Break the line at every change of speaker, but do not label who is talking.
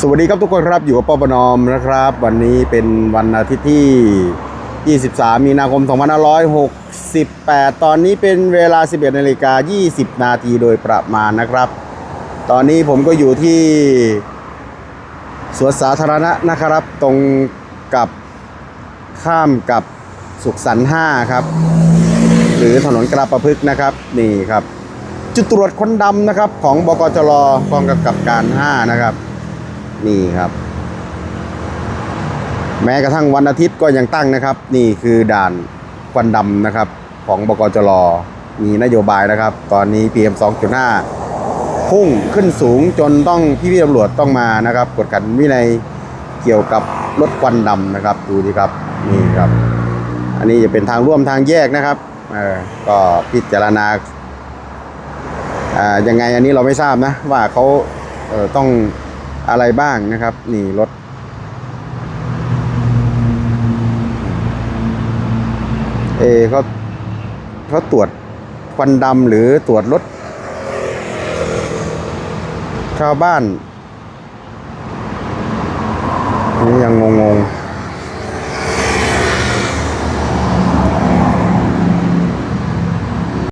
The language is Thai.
สวัสดีครับทุกคนครับอยู่กับปปนอมนะครับ วันนี้เป็นวันอาทิตย์ที่ 23 มีนาคม 2568 ตอนนี้เป็นเวลา 11นาฬิกา20 นาทีโดยประมาณนะครับ ตอนนี้ผมก็อยู่ที่สวนสาธารณะนะครับ ตรงกับข้ามกับสุขสันต์5ครับ หรือถนนกระประพฤกษ์นะครับนี่ครับ จุดตรวจคนดำนะครับของบกจรกองกำกับการ 5 นะครับ นี่ครับ แม้กระทั่งวันอาทิตย์ก็ยังตั้งนะครับ นี่คือด่านควันดำนะครับ ของบกจรมีนโยบายนะครับ ตอนนี้ PM 2.5 พุ่งขึ้นสูงจนต้องพี่พี่ตำรวจต้องมานะครับ กดขันวินัยเกี่ยวกับรถควันดำนะครับ ดูดีครับนี่ครับ อันนี้จะเป็นทางร่วมทางแยกนะครับเออก็พิจารณาอ่ายังไงอันนี้เราไม่ทราบนะ ว่าเขาเออต้อง อะไรบ้างนะครับ นี่รถ เอเขาเขาตรวจควันดำหรือตรวจรถ ชาวบ้านนี่ยังงง